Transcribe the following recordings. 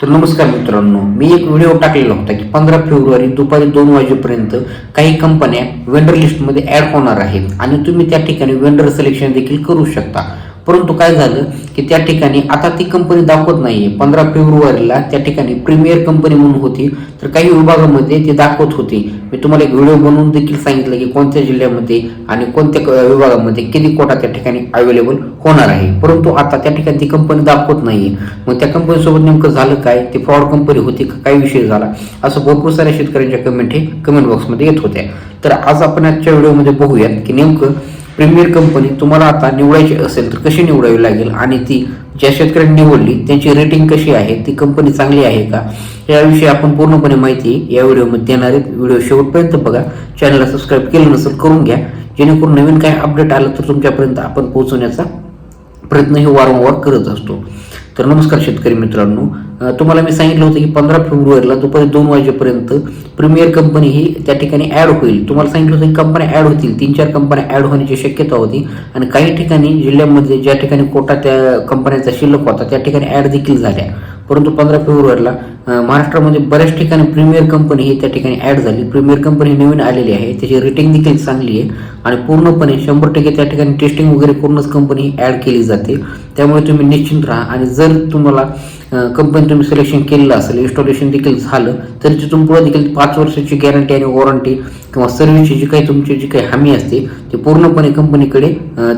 तर नमस्कार मित्रांनो मी एक व्हिडिओ टाकलेला होता की पंधरा फेब्रुवारी दुपारी दोन वाजेपर्यंत काही कंपन्या वेंडर लिस्टमध्ये ॲड होणार आहेत आणि तुम्ही त्या ठिकाणी वेंडर सिलेक्शन देखील करू शकता. परंतु काय झालं की त्या ठिकाणी आता ती कंपनी दाखवत नाहीये. पंधरा फेब्रुवारीला त्या ठिकाणी प्रीमियर कंपनी म्हणून होती. तर काही विभागामध्ये ती दाखवत होती. मी तुम्हाला एक व्हिडिओ बनवून देखील सांगितलं की कोणत्या जिल्ह्यामध्ये आणि कोणत्या क- विभागामध्ये किती कोटा त्या ठिकाणी अवेलेबल होणार आहे. परंतु आता त्या ठिकाणी ती कंपनी दाखवत नाहीये. मग त्या कंपनीसोबत नेमकं झालं काय? ती फ्रॉड कंपनी होती का? काय विषय झाला? असं भरपूर साऱ्या शेतकऱ्यांच्या कमेंट हे कमेंट बॉक्समध्ये येत होत्या. तर आज आपण आजच्या व्हिडिओमध्ये बघूयात की नेमकं प्रीमियर कंपनी तुम्हाला आता निवडायची असेल तर कशी निवडावी लागेल? आणि ती ज्या शेतकऱ्यांनी निवडली त्यांची रेटिंग कशी आहे? ती कंपनी चांगली आहे का? याविषयी आपण पूर्णपणे माहिती या व्हिडिओमध्ये देणार आहेत. व्हिडिओ शेवटपर्यंत बघा. चॅनलला सबस्क्राईब केलं नसेल करून घ्या. जेणेकरून नवीन काय अपडेट आलं तर तुमच्यापर्यंत आपण पोहोचवण्याचा प्रयत्नही वारंवार करत असतो. तर नमस्कार शेतकरी मित्रांनो. तुम्हाला मी सांगितलं होतं की पंधरा फेब्रुवारीला दुपारी दोन वाजेपर्यंत प्रीमियर कंपनी ही त्या ठिकाणी ॲड होईल. तुम्हाला सांगितलं होतं की कंपन्या ॲड होतील. तीन चार कंपन्या ॲड होण्याची शक्यता होती. आणि काही ठिकाणी जिल्ह्यामध्ये ज्या ठिकाणी कोटा त्या कंपन्यांचा शिल्लक होता त्या ठिकाणी ॲड देखील झाल्या. परंतु पंधरा फेब्रुवारीला महाराष्ट्रामध्ये बऱ्याच ठिकाणी प्रीमियर कंपनी ही त्या ठिकाणी ॲड झाली. प्रीमियर कंपनी नवीन आलेली आहे. त्याची रेटिंग देखील चांगली आहे. आणि पूर्णपणे शंभर टक्के त्या ठिकाणी टेस्टिंग वगैरे करूनच कंपनी ॲड केली जाते. त्यामुळे तुम्ही निश्चिंत राहा. आणि जर तुम्हाला कंपनी तुम्ही सिलेक्शन केलेलं असेल इन्स्टॉलेशन देखील झालं तरी तिथून पुढे देखील पाच वर्षाची गॅरंटी आणि वॉरंटी किंवा सर्व्हिसची जी काही तुमची जी काही हमी असते ती पूर्णपणे कंपनीकडे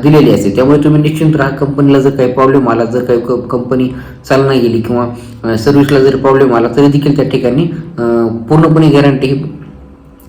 दिलेली असते. त्यामुळे तुम्ही निश्चिंत राहा कंपनीला जर काही प्रॉब्लेम आला जर काही कंपनी चालना गेली किंवा सर्व्हिसला जर प्रॉब्लेम आला तरी देखील त्या ठिकाणी पूर्णपणे गॅरंटी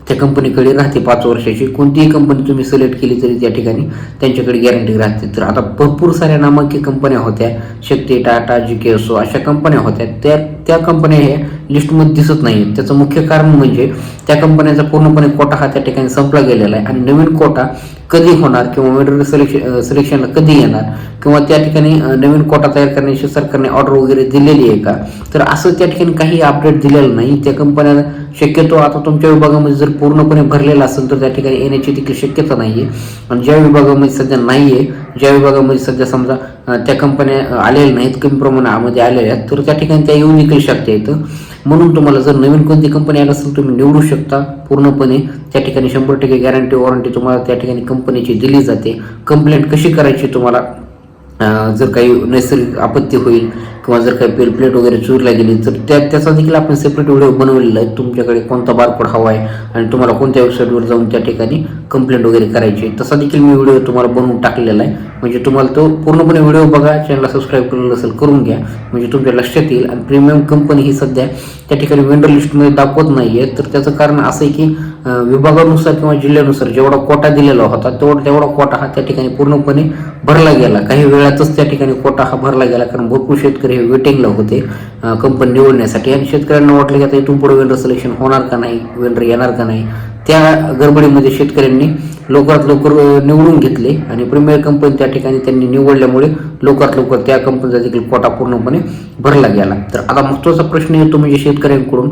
त्या कंपनीकडे राहते पाच वर्षाची. कोणतीही कंपनी तुम्ही सिलेक्ट केली तरी त्या ठिकाणी त्यांच्याकडे गॅरंटी राहते. तर आता भरपूर साऱ्या नामांकित कंपन्या होत्या. शक्ती टाटा जी के असो अशा कंपन्या होत्या. त्या त्या कंपन्या हे लिस्टमध्ये दिसत नाही त्याचं मुख्य कारण म्हणजे त्या कंपन्यांचा पूर्णपणे कोटा हा त्या ठिकाणी संपला गेलेला आहे. आणि नवीन कोटा कधी होणार किंवा वेटर सिलेक्शन सिलेक्शनला कधी येणार किंवा त्या ठिकाणी नवीन कोटा तयार करण्याची सरकारने ऑर्डर वगैरे दिलेली आहे का? तर असं त्या ठिकाणी काही अपडेट दिलेलं नाही. त्या कंपन्या शक्यतो आता तुमच्या विभागामध्ये जर पूर्णपणे भरलेला असेल तर त्या ठिकाणी येण्याची देखील शक्यता नाही आहे आणि ज्या विभागामध्ये सध्या नाही आहे ज्या विभागामध्ये सध्या समजा त्या कंपन्या आलेल्या नाहीत कमी प्रमाणामध्ये आलेल्या आहेत. तर त्या ठिकाणी त्या येऊन विकू शकता येतं म्हणून तुम्हाला जर नवीन कोणती कंपनी आली असेल तुम्ही निवडू शकता. पूर्णपणे त्या ठिकाणी शंभर टक्के गॅरंटी वॉरंटी तुम्हाला त्या ठिकाणी कंपनीची दिली जाते. कंप्लेंट कशी करायची तुम्हाला जर काही नैसर्गिक आपत्ती होईल किंवा जर काही पेल प्लेट वगैरे चोरीला गेली तर त्या त्याचा देखील आपण सेपरेट व्हिडिओ बनवलेला आहे. तुमच्याकडे कोणता बारकोड हवा आहे आणि तुम्हाला कोणत्या वेबसाईटवर जाऊन त्या ठिकाणी कंप्लेंट वगैरे करायची आहे तसा देखील मी व्हिडिओ तुम्हाला बनवून टाकलेला आहे. म्हणजे तुम्हाला तो पूर्णपणे व्हिडिओ बघा चॅनलला सबस्क्राईब केलेलं असेल करून घ्या. म्हणजे तुमच्या लक्षात येईल. आणि प्रीमियम कंपनी ही सध्या त्या ठिकाणी वेंडर लिस्टमध्ये दाखवत नाही आहे तर त्याचं कारण असं आहे की विभागानुसार किंवा जिल्ह्यानुसार जेवढा कोटा दिलेला होता तेवढा तेवढा कोटा हा त्या ठिकाणी पूर्णपणे भरला गेला. काही वेळातच त्या ठिकाणी कोटा हा भरला गेला कारण भरपूर शेतकरी हे वेटिंगला होते कंपनी निवडण्यासाठी. आणि शेतकऱ्यांना वाटलं की आता इथून पुढे वेंडर सिलेक्शन होणार का नाही वेंडर येणार का नाही त्या गडबडीमध्ये शेतकऱ्यांनी लवकरात लवकर निवडून घेतले. आणि प्रीमियर कंपनी त्या ठिकाणी त्यांनी निवडल्यामुळे लवकरात लवकर त्या कंपनीचा देखील कोटा पूर्णपणे भरला गेला. तर आता महत्त्वाचा प्रश्न येतो म्हणजे शेतकऱ्यांकडून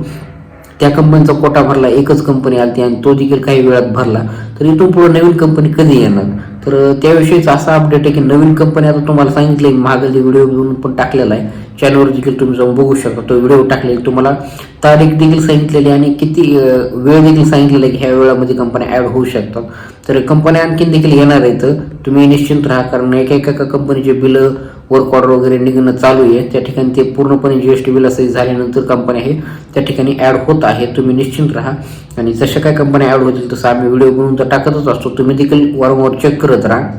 त्या कंपनीचा कोटा भरला एकच कंपनी आली आणि तो देखील काही वेळात भरला. तर इथून पुढे नवीन कंपनी कधी येणार? तर त्याविषयीचा असा अपडेट आहे की नवीन कंपनी आता तुम्हाला सांगितले जे व्हिडिओ घेऊन पण टाकलेला आहे चॅनलवर देखील तुम्ही जाऊन बघू शकता. तो व्हिडिओ टाकलेला तुम्हाला तारीख देखील सांगितलेली आणि किती वेळ देखील सांगितलेला आहे की ह्या वेळामध्ये कंपन्या ॲड होऊ शकतात तर कंपन्या आणखीन देखील येणार आहेत तुम्ही निश्चिंत राहा कारण एका एका कंपनीचे बिलं वर्क ऑर्डर वगैरे निघणं चालू आहे. त्या ठिकाणी ते पूर्णपणे जी एस टी बिल असं झाल्यानंतर कंपन्या हे त्या ठिकाणी ॲड होत आहे. तुम्ही निश्चिंत राहा. आणि जशा काय कंपन्या ॲड होतील तसं आम्ही व्हिडिओ बनवून तर टाकतच असतो. तुम्ही देखील वारंवार चेक करत राहा.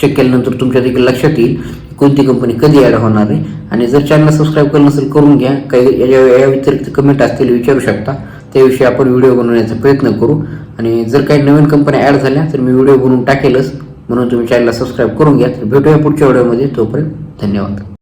चेक केल्यानंतर तुमच्या देखील लक्षात येईल कोणती कंपनी कधी ॲड होणार आहे. आणि जर चॅनल सबस्क्राईब केलं नसेल करून घ्या. काही याच्या या व्यतिरिक्त कमेंट असतील विचारू शकता. त्याविषयी आपण व्हिडिओ बनवण्याचा प्रयत्न करू. आणि जर काही नवीन कंपन्या ॲड झाल्या तर मी व्हिडिओ बनवून टाकेलच. म्हणून तुम्ही चॅनलला सबस्क्राईब करून घ्या. तर भेटूया पुढच्या व्हिडिओमध्ये तोपर्यंत धन्यवाद.